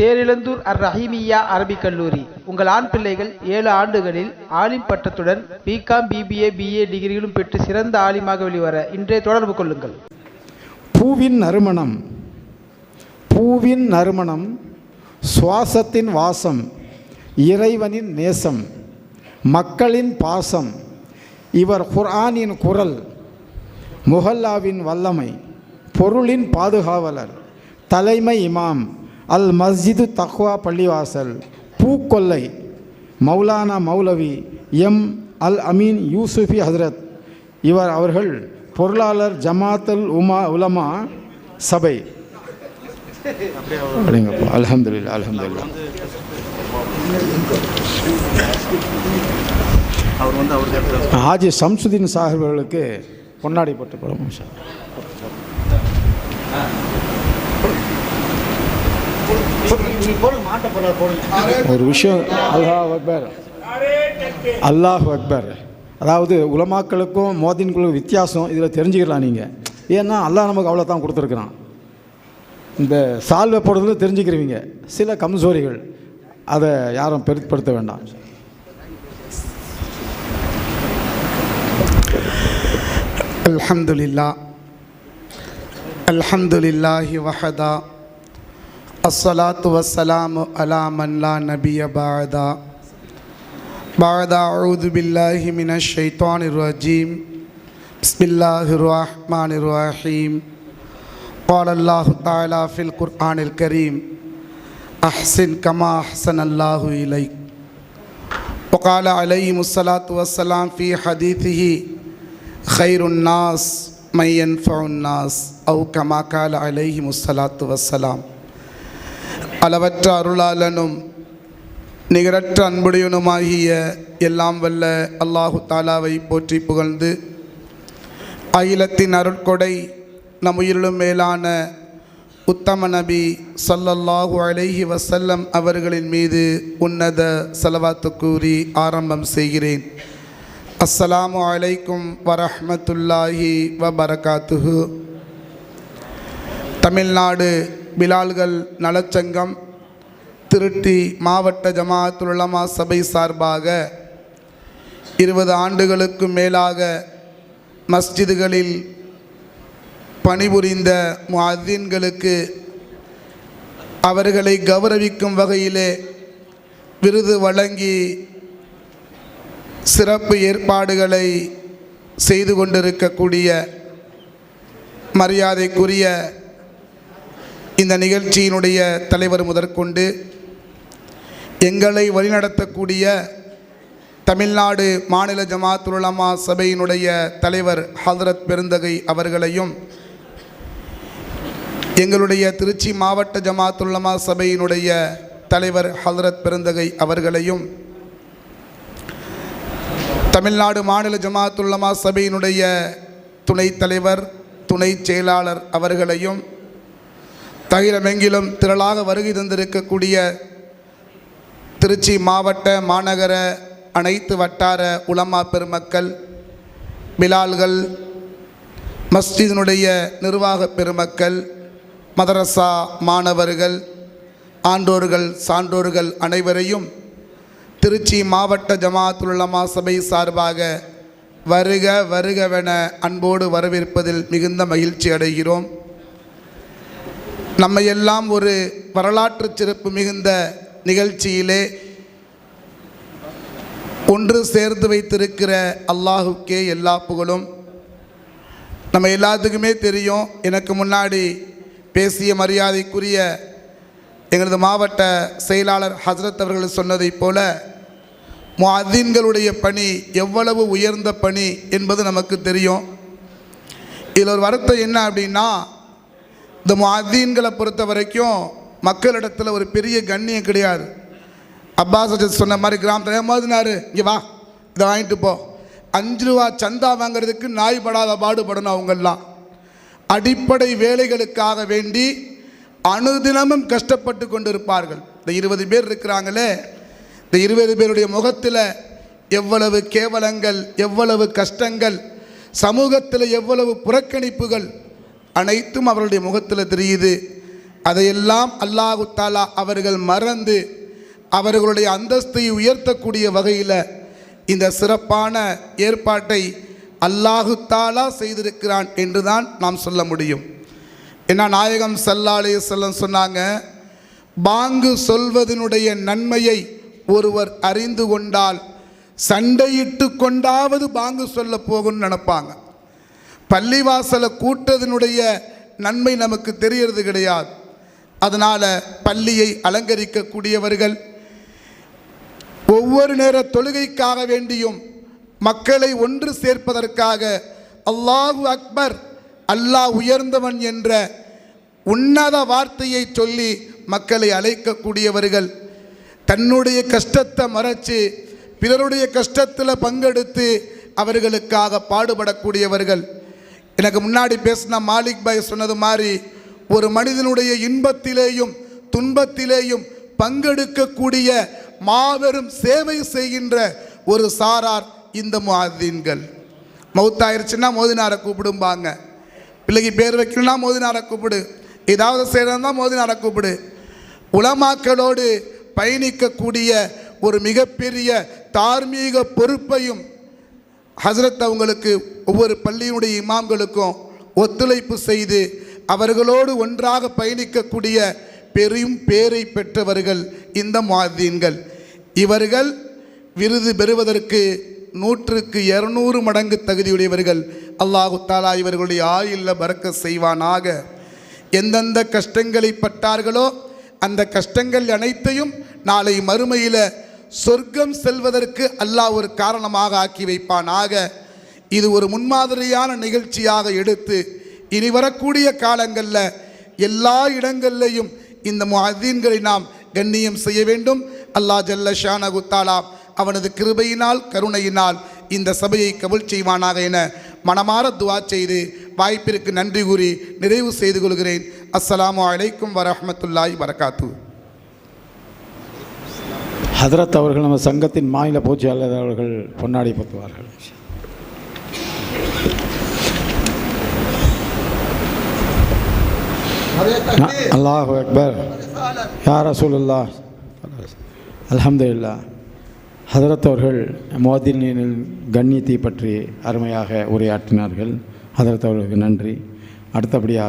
தேரிழந்தூர் அர் ரஹீமியா அரபிக் கல்லூரி. உங்கள் ஆண் பிள்ளைகள் ஏழு ஆண்டுகளில் ஆலிம் பட்டத்துடன் B Com B B A B A டிகிரிகளும் பெற்று சிறந்த ஆலிமாக வெளிவர இன்றே தொடர்பு கொள்ளுங்கள். பூவின் நறுமணம். பூவின் நறுமணம். சுவாசத்தின் வாசம். இறைவனின் நேசம். மக்களின் பாசம். இவர் குர்ஆனின் குரல். முஹல்லாவின் வல்லமை. பொருளின் பாதுகாவலர். தலைமை இமாம். அல் மஸ்ஜிது தக்வா பள்ளிவாசல் பூக்கொல்லை மௌலானா மௌலவி எம். அல் அமீன் யூசுஃபி ஹஸ்ரத். இவர் அவர்கள் பொருளாளர் ஜமாத்தல் உமா உலமா சபை. அப்படிங்கப்பா அல்ஹம்துலில்லாஹ் அல்ஹம்துலில்லாஹ். ஹாஜி சம்சுதீன் சாஹிப் அவர்களுக்கு பொன்னாடி போட்டு படம் ஒரு விஷயம் அல்லாஹ் அக்பர். அல்லாஹ் அக்பர். அதாவது உலமாக்களுக்கும் மோதின்களுக்கும் வித்தியாசம் இதில் தெரிஞ்சுக்கலாம் நீங்கள் ஏன்னா அல்லாஹ் நமக்கு அவ்வளோ தான் கொடுத்துருக்குறான். இந்த சால்வை போடுறதுல தெரிஞ்சுக்கிறவங்க. சில கம்சோரிகள். அதை யாரும் பெருப்படுத்த வேண்டாம். அல்ஹம்துலில்லா அல்ஹம்துலில்லாஹி வஹதா. الصلاة والسلام على من لا نبي بعد. بعد أعوذ بالله من الشيطان الرجيم. بسم الله الرحمن الرحيم. قال الله تعالى في القرآن الكريم أحسن كما أحسن الله إليك. وقال عليهم الصلاة والسلام في حديثه خير الناس من ينفع الناس أو كما قال عليهم الصلاة والسلام. அளவற்ற அருளாளனும் நிகரற்ற அன்புடையனுமாகிய எல்லாம் வல்ல அல்லாஹு தாலாவை போற்றி புகழ்ந்து அகிலத்தின் அருட்கொடை நம் உயிரிலும் மேலான உத்தம நபி சல்லல்லாஹு அலைஹி வசல்லம் அவர்களின் மீது உன்னத செலவாத்து கூறி ஆரம்பம் செய்கிறேன். அஸ்ஸலாமு அலைக்கும் வரஹமத்துல்லாஹி வபரகாத்துஹு. தமிழ்நாடு பிலால்கள் நலச்சங்கம் திருட்டி மாவட்ட ஜமாத்துலமா சபை சார்பாக இருபது ஆண்டுகளுக்கு மேலாக மஸ்ஜிதுகளில் பணிபுரிந்த முஅத்தீன்களுக்கு அவர்களை கௌரவிக்கும் வகையிலே விருது வழங்கி சிறப்பு ஏற்பாடுகளை செய்து கொண்டிருக்கக்கூடிய மரியாதைக்குரிய இந்த நிகழ்ச்சியினுடைய தலைவர் முதற்கொண்டு எங்களை வழிநடத்தக்கூடிய தமிழ்நாடு மாநில ஜமாத்துலமா சபையினுடைய தலைவர் ஹதரத் பெருந்தகை அவர்களையும் எங்களுடைய திருச்சி மாவட்ட ஜமாத்துலமா சபையினுடைய தலைவர் ஹதரத் பெருந்தகை அவர்களையும் தமிழ்நாடு மாநில ஜமாத்துல்லமா சபையினுடைய துணைத் தலைவர் துணை செயலாளர் அவர்களையும் தகிலமெங்கிலும் திரளாக வருகை தந்திருக்கக்கூடிய திருச்சி மாவட்ட மாநகர அனைத்து வட்டார உலமா பெருமக்கள் பிலால்கள் மஸ்ஜிதினுடைய நிர்வாக பெருமக்கள் மதரசா மாணவர்கள் ஆண்டோர்கள் சான்றோர்கள் அனைவரையும் திருச்சி மாவட்ட ஜமாத்துலமா சபை சார்பாக வருக வருகவென அன்போடு வரவேற்பதில் மிகுந்த மகிழ்ச்சி அடைகிறோம். நம்மையெல்லாம் ஒரு வரலாற்று சிறப்பு மிகுந்த நிகழ்ச்சியிலே ஒன்று சேர்த்து வைத்திருக்கிற அல்லாஹுக்கே எல்லா புகழும். நம்ம எல்லாத்துக்குமே தெரியும் எனக்கு முன்னாடி பேசிய மரியாதைக்குரிய எங்களது மாவட்ட செயலாளர் ஹசரத் அவர்கள் சொன்னதைப் போல முஅத்தீன்களுடைய பணி எவ்வளவு உயர்ந்த பணி என்பது நமக்கு தெரியும். இதில் ஒரு வருத்தம் என்ன அப்படின்னா இந்த முஅத்தீன்களை பொறுத்த வரைக்கும் மக்களிடத்தில் ஒரு பெரிய கண்ணியம் கிடையாது. அப்பாஸ் சொன்ன மாதிரி கிராமத்தில் ஏமாதினாரு இங்கே வா இதை வாங்கிட்டு போ. அஞ்சு ரூபா சந்தா வாங்குறதுக்கு நாய் படாத பாடுபடணும் அவங்கெல்லாம். அடிப்படை வேலைகளுக்காக வேண்டி அனுதினமும் கஷ்டப்பட்டு கொண்டு இருப்பார்கள் இந்த இருபது பேர் இருக்கிறாங்களே இந்த இருபது பேருடைய முகத்தில் எவ்வளவு கேவலங்கள் எவ்வளவு கஷ்டங்கள் சமூகத்தில் எவ்வளவு புறக்கணிப்புகள் அனைத்தும் அவருடைய முகத்தில் தெரியுது. அதையெல்லாம் அல்லாஹு தாலா அவர்கள் மறந்து அவர்களுடைய அந்தஸ்தை உயர்த்தக்கூடிய வகையில் இந்த சிறப்பான ஏற்பாட்டை அல்லாஹு தாலா செய்திருக்கிறான் என்று தான் நாம் சொல்ல முடியும். ஏன்னா நாயகம் சல்லா செல்லம் சொன்னாங்க பாங்கு சொல்வதனுடைய நன்மையை ஒருவர் அறிந்து கொண்டால் சண்டையிட்டு கொண்டாவது பாங்கு சொல்ல போகும்னு நினப்பாங்க. பள்ளிவாசலை கூட்டத்தினுடைய நன்மை நமக்கு தெரியறது கிடையாது. அதனால் பள்ளியை அலங்கரிக்கக்கூடியவர்கள் ஒவ்வொரு நேர தொழுகைக்காக வேண்டியும் மக்களை ஒன்று சேர்ப்பதற்காக அல்லாஹு அக்பர் அல்லாஹ் உயர்ந்தவன் என்ற உன்னத வார்த்தையை சொல்லி மக்களை அழைக்கக்கூடியவர்கள் தன்னுடைய கஷ்டத்தை மறைச்சு பிறருடைய கஷ்டத்தில் பங்கெடுத்து அவர்களுக்காக பாடுபடக்கூடியவர்கள். எனக்கு முன்னாடி பேசின மாலிக் பாய் சொன்னது மாதிரி ஒரு மனிதனுடைய இன்பத்திலேயும் துன்பத்திலேயும் பங்கெடுக்கக்கூடிய மாபெரும் சேவை செய்கின்ற ஒரு சாரார் இந்த முஅத்தீன்கள் மௌத்தாயிருச்சுன்னா மோதினாரை கூப்பிடும்பாங்க. பிள்ளைக்கு பேர் வைக்கணும்னா மோதினாரை கூப்பிடு. ஏதாவது செய்யணும்னா மோதினாரை கூப்பிடு. உலமாக்களோடு பயணிக்கக்கூடிய ஒரு மிகப்பெரிய தார்மீக பொறுப்பையும் ஹசரத் அவங்களுக்கு ஒவ்வொரு பள்ளியினுடைய இமாம்களுக்கும் ஒத்துழைப்பு செய்து அவர்களோடு ஒன்றாக பயணிக்கக்கூடிய பெரும் பேரை பெற்றவர்கள் இந்த முஅத்தீன்கள் இவர்கள் விருது பெறுவதற்கு நூற்றுக்கு இரநூறு மடங்கு தகுதியுடையவர்கள். அல்லாஹு தாலா இவர்களுடைய ஆயில்ல பறக்க செய்வானாக. எந்தெந்த கஷ்டங்களை பட்டார்களோ அந்த கஷ்டங்கள் அனைத்தையும் நாளை மறுமையில் சொர்க்கம் செல்வதற்கு அல்லாஹ் ஒரு காரணமாக ஆக்கி வைப்பானாக. இது ஒரு முன்மாதிரியான நிகழ்ச்சியாக எடுத்து இனி வரக்கூடிய காலங்களில் எல்லா இடங்கள்லையும் இந்த முஅத்தீன்களை நாம் கண்ணியம் செய்ய வேண்டும். அல்லாஹ் ஜல்ல ஷானகு தாலா அவனது கிருபையினால் கருணையினால் இந்த சபையை கபுல் செய்வானாக என மனமாற துவா செய்து வாய்ப்பிற்கு நன்றி கூறி நிறைவு செய்து கொள்கிறேன். அஸ்ஸலாமு அலைக்கும் வரமத்துல்லாய் வரகாத்து ஹதரத் அவர்கள் நம்ம சங்கத்தின் மாநில பொதுச்செயலாளர் அவர்கள் பொன்னாடி பத்துவார்கள். அல்லாஹ் அக்பர். யார் ரசூலுல்லா அல்ஹம்துலில்லாஹ். ஹதரத் அவர்கள் மோதினின் கண்ணியத்தை பற்றி அருமையாக உரையாற்றினார்கள். ஹதரத் அவர்களுக்கு நன்றி. அடுத்தபடியாக